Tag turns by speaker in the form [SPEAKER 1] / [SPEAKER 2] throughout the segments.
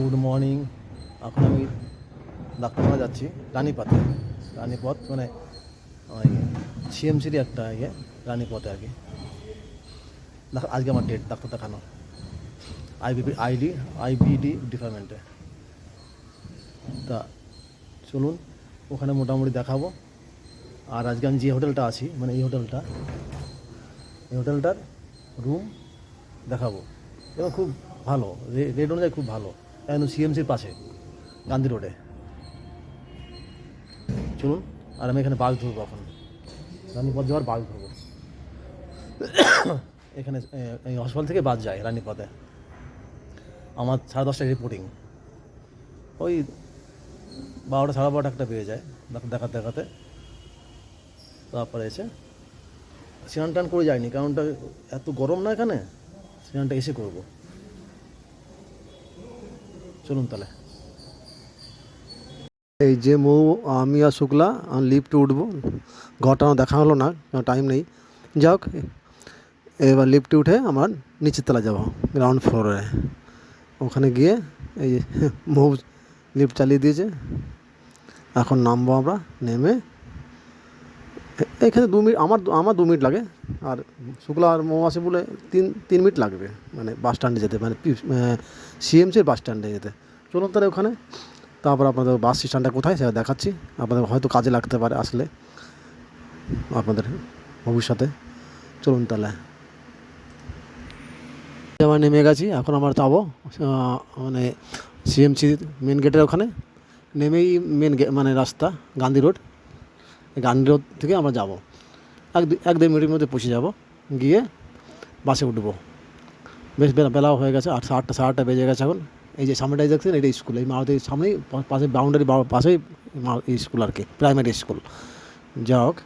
[SPEAKER 1] Good morning. এখন আমি ডাক্তারখানা যাচ্ছি, রানীপথে। রানীপথ মানে ওই সিএমসিরই একটা ইয়ে রানীপথে আর কি। আজকে আমার ডেট ডাক্তার দেখানো। আইবিপি আইডি আইবিডি ডিপার্টমেন্টে তা চলুন, ওখানে মোটামুটি দেখাবো। আর আজকে আমি যে হোটেলটা আছি মানে এই হোটেলটা, এই হোটেলটার রুম দেখাবো। এবং খুব ভালো রেট অনুযায়ী খুব ভালো। একদম সিএমসির পাশে, গান্ধী রোডে। চলুন, আর আমি এখানে বাস ধরবো এখন। রানীপথ যাওয়ার বাস ধরবো। এখানে এই হসপিটাল থেকে বাস যায় রানীপথে। আমার সাড়ে দশটায় রিপোর্টিং ওই বারোটা, সাড়ে বারোটা একটা পেয়ে যায় দেখাতে দেখাতে। তারপরে এসে স্নান টান করে যায়নি কারণটা এত গরম না এখানে? স্নানটা এসে করব। চলুন তাহলে।
[SPEAKER 2] এই যে মৌ, আমি আর শুক্লা লিফটে উঠবো। ঘরটা দেখা হলো না টাইম নেই। যাই হোক, এবার লিফটে উঠে আমার নিচের তলা যাব গ্রাউন্ড ফ্লোরে ওখানে গিয়ে এই মৌ লিফট চালিয়ে দিয়েছে। এখন নামবো আমরা, নেমে এখানে দু মিনিট, আমার আমার দু মিনিট লাগে। আর শুক্লা আর মৌ আসে বলে তিন তিন মিনিট লাগবে মানে বাস স্ট্যান্ডে যেতে মানে সিএমসির বাস স্ট্যান্ডে যেতে। চলুন তাহলে ওখানে, তারপর আপনাদের বাস স্ট্যান্ডটা কোথায় সেটা দেখাচ্ছি। আপনাদের হয়তো কাজে লাগতে পারে আসলে, আপনাদের ভবিষ্যতে। চলুন তাহলে। আমার নেমে গেছি, এখন আমরা যাব মানে সিএমসি মেন গেটের ওখানে। নেমেই মেন মানে রাস্তা, গান্ধী রোড গান্ধী রোড থেকে আমরা যাব। এক এক দেড় মিনিটের মধ্যে পৌঁছে যাব। গিয়ে বাসে উঠবো। বেশ বেলা বেলাও হয়ে গেছে। আট আটটা সাড়ে আটটা বেজে গেছে এখন। এই যে সামনেটাই দেখছেন এটা স্কুল। এই মারুতির সামনেই পাশে বাউন্ডারি পাশেই স্কুল আর কি প্রাইমারি স্কুল। যা হোক।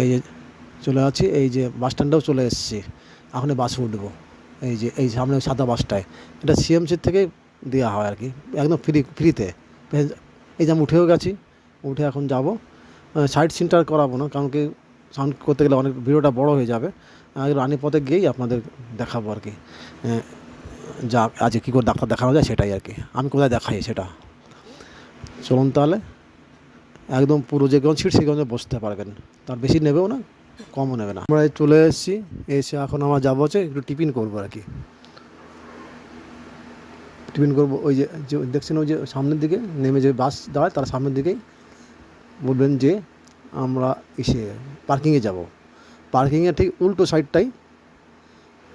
[SPEAKER 2] এই যে চলে আছি এই যে বাস স্ট্যান্ডেও চলে এসেছি। এখন বাসে উঠবো। এই যে এই সামনে সাদা বাসটায়। এটা সিএমসির থেকে দেওয়া হয় আর কি। একদম ফ্রি ফ্রিতে এই যে আমি উঠেও গেছি। উঠে এখন যাব। সাইড সিনটা আর করাবো না, কারণ কি সাউন্ড করতে গেলে অনেক ভিডিওটা বড় হয়ে যাবে। রানী পথে গিয়েই আপনাদের দেখাবো আর কি। যা আজকে কী করে ডাক্তার দেখানো যায় সেটাই আর কি। আমি কোথায় দেখাই সেটা? চলুন তাহলে। একদম পুরো যে কোন সিট সেখানে বসতে পারবেন। তার বেশি নেবেও না, কমও নেবে না। আমরা চলে এসেছি, এসে এখন আমার যাব হচ্ছে একটু টিফিন করব আর কি। টিফিন করব ওই যে দেখছেন ওই যে সামনের দিকে নেমে যে বাস দাঁড়ায়, তার সামনের দিকেই বলবেন যে আমরা এসে পার্কিংয়ে যাব। পার্কিংয়ের ঠিক উল্টো সাইডটাই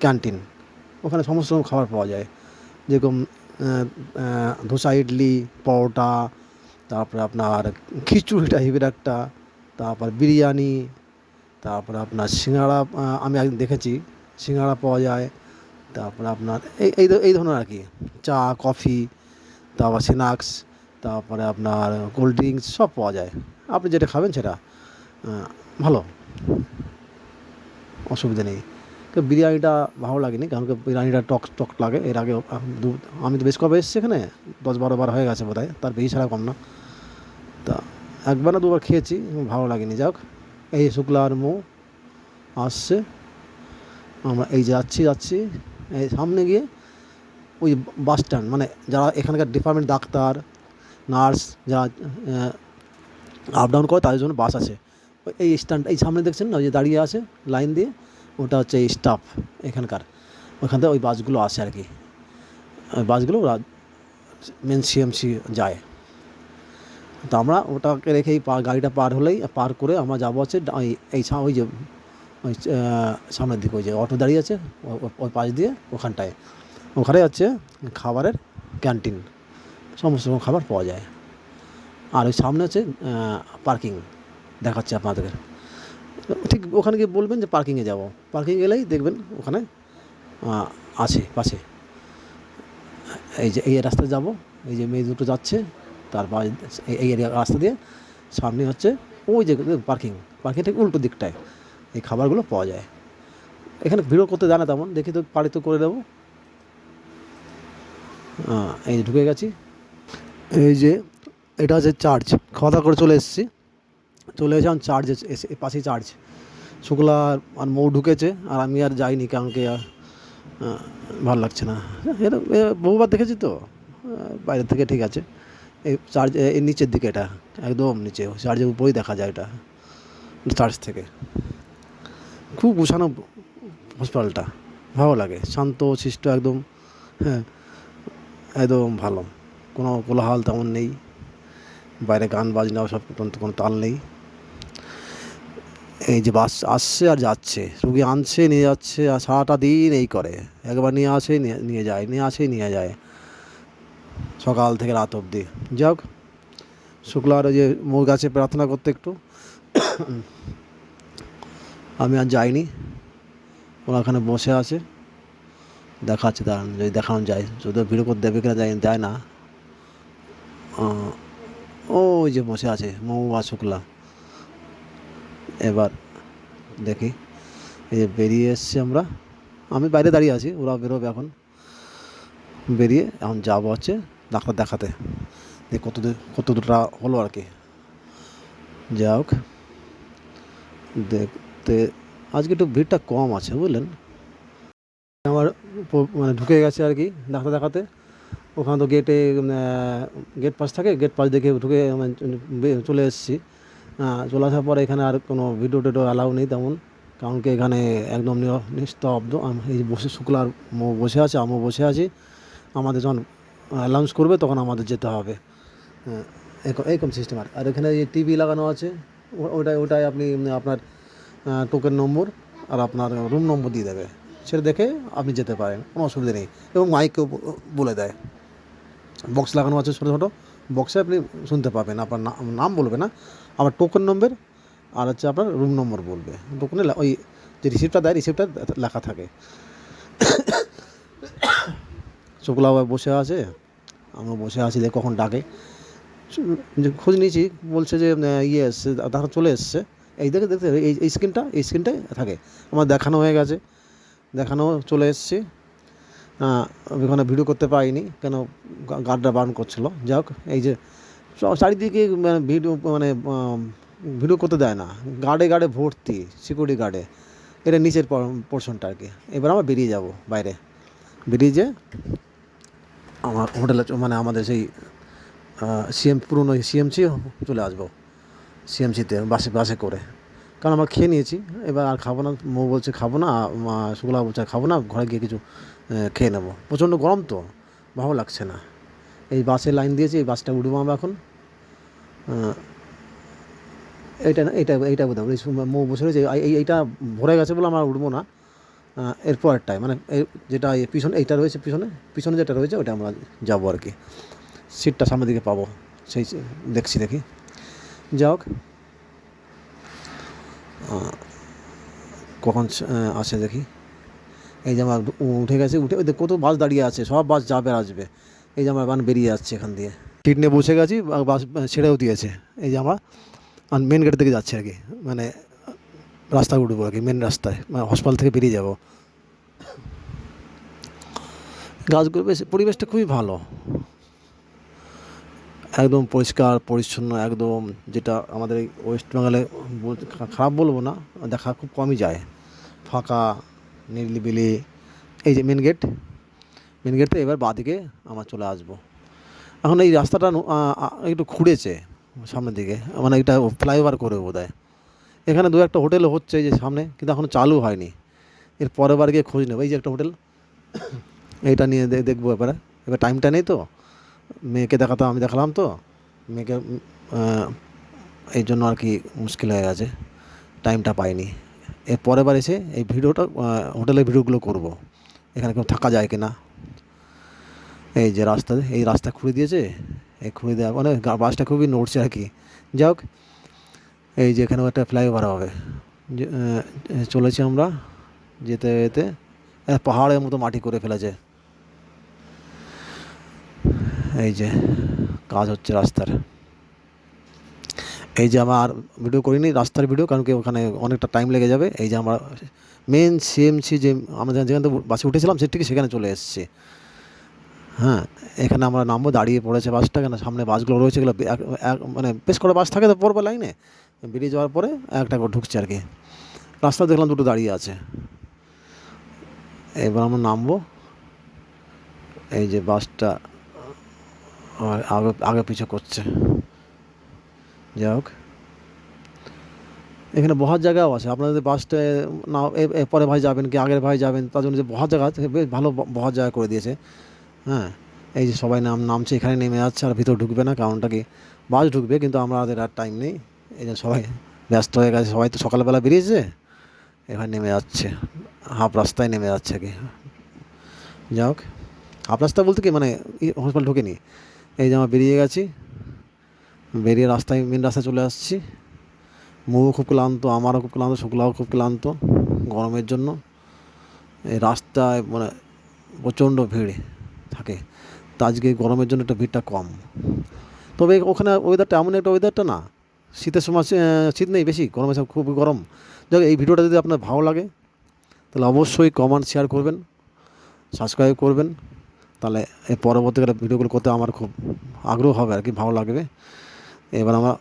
[SPEAKER 2] ক্যান্টিন। ওখানে সমস্ত রকম খাবার পাওয়া যায়। যেরকম ধোসা, ইডলি, পরোটা, তারপরে আপনার খিচুড়ি টাইপের একটা, তারপর বিরিয়ানি, তারপরে আপনার সিঙ্গাড়া আমি একদিন দেখেছি, সিঙ্গাড়া পাওয়া যায়, তারপরে আপনার এই এই এই ধরনের আর কি। চা, কফি, তারপর স্ন্যাক্স, তারপরে আপনার কোল্ড ড্রিঙ্কস সব পাওয়া যায়। আপনি যেটা খাবেন সেটা ভালো। অসুবিধা নেই। তো বিরিয়ানিটা ভালো লাগেনি, কারণ বিরিয়ানিটা টক টক লাগে। এর আগে আমি তো বেশ কবে এসেছি এখানে, দশ বারো বার হয়ে গেছে বোধ হয় তার বেশি ছাড়া কম না। তা একবার না দুবার খেয়েছি, ভালো লাগেনি। যাক এই শুক্লা আর মৌ আসছে। আমরা এই যাচ্ছি যাচ্ছি, এই সামনে গিয়ে ওই বাস স্ট্যান্ড মানে যারা এখানকার ডিপার্টমেন্ট ডাক্তার, নার্স, যারা আপ ডাউন করে তাদের জন্য বাস আছে। এই স্ট্যান্ড এই সামনে দেখছেন না? ওই যে দাঁড়িয়ে আছে লাইন দিয়ে। ওটা হচ্ছে এই স্টাফ এখানকার। ওখান থেকে ওই বাসগুলো আসে আর কি। ওই বাসগুলো ওরা মেন সিএমসি যায়। তো আমরা ওটাকে রেখেই গাড়িটা পার হলেই, পার করে আমরা যাব ডা- এই- ওই যে, ওই সামনের দিকে, ওই যে অটো দাঁড়িয়ে আছে ওই পাশ দিয়ে ওখানটায়। ওখানে হচ্ছে খাবারের ক্যান্টিন সমস্ত রকম খাবার পাওয়া যায়। আর ওই সামনে হচ্ছে পার্কিং দেখাচ্ছে আপনাদের। ঠিক ওখানে গিয়ে বলবেন যে পার্কিংয়ে যাব। পার্কিং গেলেই দেখবেন ওখানে আছে পাশে। এই যে এই রাস্তায় যাব, এই যে মেয়ে দুটো যাচ্ছে তারপর এই- এরিয়া রাস্তা দিয়ে সামনে হচ্ছে ওই যে পার্কিং পার্কিং ঠিক উল্টো দিকটায় এই খাবারগুলো পাওয়া যায়। এখানে ভিড়ও করতে জানা তেমন, দেখি তো পারি তো করে দেবো। এই ঢুকে গেছি। এই যে এটা হচ্ছে চার্জ খাওয়া করে চলে এসেছি। চলে এসে চার্জ এসে পাশেই চার্জ শুক্লা আর- আর মৌ ঢুকেছে আর আমি আর যাইনি কারণ কি আহ, ভালো লাগছে না। এর এ বহুবার দেখেছি তো। বাইরে থেকে ঠিক আছে। এই চার্জ এর নিচের দিকে এটা। একদম নিচে। চার্জের উপরেই দেখা যায় এটা। চার্জ থেকে। খুব গুছানো হসপিটালটা ভালো লাগে। শান্ত শিষ্ট একদম। হ্যাঁ। একদম ভালো। কোনো কোলাহল তেমন নেই। বাইরে গান বাজনা সব কোনো তাল নেই। এই যে বাস আসছে আর যাচ্ছে, রুগী আনছে, নিয়ে যাচ্ছে আর সারাটা দিন এই করে। একবার নিয়ে আসে, নিয়ে যায়, নিয়ে আসে, নিয়ে যায়। সকাল থেকে রাত অবধি। যাক শুক্লার ওই যে মোর গাছে প্রার্থনা করতে একটু। আমি আর যাইনি। ওরা ওখানে বসে আছে। দেখাচ্ছে দাঁড়ান যদি দেখানো যায়। যদিও ভিডিও করতে দেবে কিনা যায় দেয় না ওই যে বসে আছে মৌ আর শুক্লা। এবার দেখি, এই যে বেরিয়ে এসছি আমরা। আমি বাইরে দাঁড়িয়ে আছি, ওরা বেরোবে এখন। বেরিয়ে এখন যাব হচ্ছে ডাক্তার দেখাতে। কত দূর, কত দূরটা হলো আর কি। যা হোক, দেখতে আজকে একটু ভিড়টা কম আছে, বুঝলেন? আমার মানে ঢুকে গেছে আর কি, ডাক্তার দেখাতে। ওখানে তো গেটে গেট পাস থাকে গেট পাস দেখে ঢুকে চলে এসেছি। চলে আসার পরে এখানে আর কোনো ভিডিও টিডিও অ্যালাউ নেই তেমন। কারণ কি এখানে একদম নিস্তব্ধ। এই বসে শুক্লার মো বসে আছে, আমিও বসে আছি। আমাদের যখন অ্যালাউন্স করবে তখন আমাদের যেতে হবে। হ্যাঁ এরকম সিস্টেম আর আর এখানে যে টিভি লাগানো আছে ওটাই ওটাই আপনি আপনার টোকেন নম্বর আর আপনার রুম নম্বর দিয়ে দেবে। সেটা দেখে আপনি যেতে পারেন, কোনো অসুবিধা নেই। এবং মাইকেও বলে দেয়। বক্স লাগানো আছে ছোটো ছোটো। বক্সে আপনি শুনতে পাবেন, আপনার নাম বলবে না। আবার টোকেন নম্বর আর হচ্ছে আপনার রুম নম্বর বলবে। টোকেনে ওই যে রিসিপ্টটা দেয় রিসিপ্টটা লেখা থাকে। শুক্লা বসে আছে। আমরা বসে আছি যে কখন ডাকে। খোঁজ নিয়েছি, বলছে যে ইয়ে এসছে তারা চলে এসছে। এই দেখে দেখতে এই স্ক্রিনটা এই স্ক্রিনটাই থাকে। আমার দেখানো হয়ে গেছে। দেখানো চলে এসছে। ওখানে ভিডিও করতে পারিনি, কেন গার্ডরা বারণ করছিল। যাই হোক, এই যে চারিদিকে মানে ভিডিও মানে ভিডিও করতে দেয় না। গার্ডে গার্ডে ভর্তি সিকিউরিটি গার্ডে এটা নিচের পোর্শনটা আর কি। এবার আমরা বেরিয়ে যাব বাইরে। বেরিয়ে যে আমার হোটেলে মানে আমাদের সেই সিএম পুরনো সিএমসি চলে আসব। সিএমসিতে বাসে বাসে করে। কারণ আমরা খেয়ে নিয়েছি। এবার আর খাব না, মৌ বলছে খাব না শুক্লা বলছে খাব না, ঘরে গিয়ে কিছু খেয়ে নেব। প্রচণ্ড গরম তো ভালো লাগছে না। এই বাসে লাইন দিয়েছি এই বাসটা উঠবো আমরা এখন। এইটা না এইটা এইটা বোধ হয় মৌ বসে রয়েছে এই- এই- এইটা ভরে গেছে বলে আমরা উঠবো না। আহ, এর মানে যেটা পিছনে এইটা রয়েছে পিছনে পিছনে যেটা রয়েছে ওটা আমরা যাব আর কি। সিটটা সামনের দিকে পাবো সেই দেখছি দেখি। যা হোক। কখন আসে দেখি। এই যে আমার উঠে গেছে, উঠে ওই কত বাস দাঁড়িয়ে আছে, সব বাস যাবে আসবে এই যে আমার বান বেরিয়ে যাচ্ছে এখান দিয়ে। সিট নিয়ে বসে গেছি বাস ছেড়েও দিয়েছে। এই যে আমরা মেন গেট থেকে যাচ্ছি আর কি। মানে রাস্তায় উঠবো আর কি মেন রাস্তায় মানে হসপিটাল থেকে বেরিয়ে যাব। গাছগুলো বেশ, পরিবেশটা খুবই ভালো। একদম পরিষ্কার, পরিচ্ছন্ন, একদম যেটা আমাদের ওয়েস্ট বেঙ্গলে খারাপ বলব না, দেখা খুব কমই যায়। ফাঁকা নিরিবিলি, এই যে মেন গেট মেন গেট এবার বাঁদিকে আমার চলে আসব। এখন এই রাস্তাটা একটু খুঁড়েছে সামনের দিকে মানে এটা ফ্লাইওভার করে বোধ এখানে দু একটা হোটেল হচ্ছে এই যে সামনে, কিন্তু এখনও চালু হয়নি। এর পরের বার গিয়ে খোঁজ নেব। এই যে একটা হোটেল, এইটা নিয়ে দেখব এবারে। এবার টাইমটা নেই তো। মেয়েকে দেখাতাম, আমি দেখালাম তো। মেয়েকে এই জন্য আর কি মুশকিল হয়ে গেছে। টাইমটা পাইনি। এর পরের বার এসে এই ভিডিওটা হোটেলের ভিডিওগুলো করব। এখানে কেউ থাকা যায় কি না এই যে রাস্তা, এই রাস্তা খুঁড়ে দিয়েছে। এই খুঁড়ে দেওয়া মানে বাসটা খুবই নড়ছে আর কি। যাই হোক, এই যে এখানেও একটা ফ্লাইওভার হবে। চলেছি আমরা যেতে যেতে। পাহাড়ের মতো মাটি করে ফেলেছে। এই যে, কাজ হচ্ছে রাস্তার। এই যে আমার ভিডিও করিনি, রাস্তার ভিডিও কারণ কি ওখানে অনেকটা টাইম লেগে যাবে। এই যে আমরা মেন সিএমসি যে আমরা যেখান বাসে উঠেছিলাম, সে ঠিক সেখানে চলে এসেছি। হ্যাঁ এখানে আমরা নামবো, দাঁড়িয়ে পড়েছে বাসটা কেন সামনে বাসগুলো রয়েছে, এগুলো মানে বেশ করে বাস থাকে তো পড়বে লাইনে বেরিয়ে যাওয়ার পরে একটা করে ঢুকছে আর কি। রাস্তা দেখলাম দুটো দাঁড়িয়ে আছে। এবার আমরা নামবো। এই যে বাসটা আগে আগে পিছু করছে। যাই হোক। এখানে বহার জায়গাও আছে। আপনারা যদি বাসটায় না পরে ভাই যাবেন কি আগের ভাই যাবেন, তার জন্য যে বহার জায়গা আছে, বেশ ভালো বহার জায়গা করে দিয়েছে। হ্যাঁ এই যে সবাই নাম, নামছে, এখানে নেমে যাচ্ছে, আর ভিতর ঢুকবে না, কারণটা কি? বাস ঢুকবে, কিন্তু আমাদের আর টাইম নেই। এই জন্য সবাই ব্যস্ত হয়ে গেছে, সবাই তো সকালবেলা বেরিয়েছে। এখানে নেমে যাচ্ছে। হাফ রাস্তায় নেমে যাচ্ছে কি? যাই হোক। হাফ রাস্তা বলতে কি? মানে হসপিটাল ঢুকেনি। এই যে আমরা বেরিয়ে গেছি। বেরিয়ে রাস্তায় মেন রাস্তায় চলে আসছি। মৌ খুব ক্লান্ত, আমারও খুব ক্লান্ত, শুক্লাও খুব ক্লান্ত গরমের জন্য। এই রাস্তায় মানে প্রচণ্ড ভিড় থাকে। তা আজকে গরমের জন্য একটু ভিড়টা কম। তবে ওখানে ওয়েদারটা এমন একটা ওয়েদারটা না, শীতের সময় শীত নেই বেশি, গরমের সময় খুবই গরম। যাক এই ভিডিওটা যদি আপনার ভালো লাগে, তাহলে অবশ্যই কমেন্ট শেয়ার করবেন সাবস্ক্রাইব করবেন। তাহলে এই পরবর্তীকালে ভিডিওগুলো করতে আমার খুব আগ্রহ হবে আর কি, ভালো লাগবে। এবার আমরা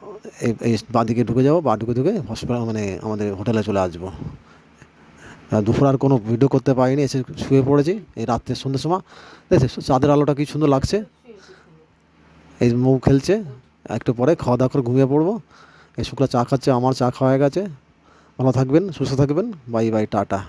[SPEAKER 2] এই বাঁদিকে ঢুকে যাব, বা ঢুকে ঢুকে হসপিটাল মানে আমাদের হোটেলে চলে আসব। দুপুর আর কোনো ভিডিও করতে পারিনি, এসে শুয়ে পড়েছি। এই রাত্রে সন্ধ্যের সময়। দেখছে, চাঁদের আলোটা কি সুন্দর লাগছে? এই মৌ খেলছে, একটু পরে খাওয়া দাওয়া করে ঘুমিয়ে পড়ব। এই শুক্লা চা খাচ্ছে, আমার চা খাওয়া হয়ে গেছে। ভালো থাকবেন, সুস্থ থাকবেন। Bye bye, tata.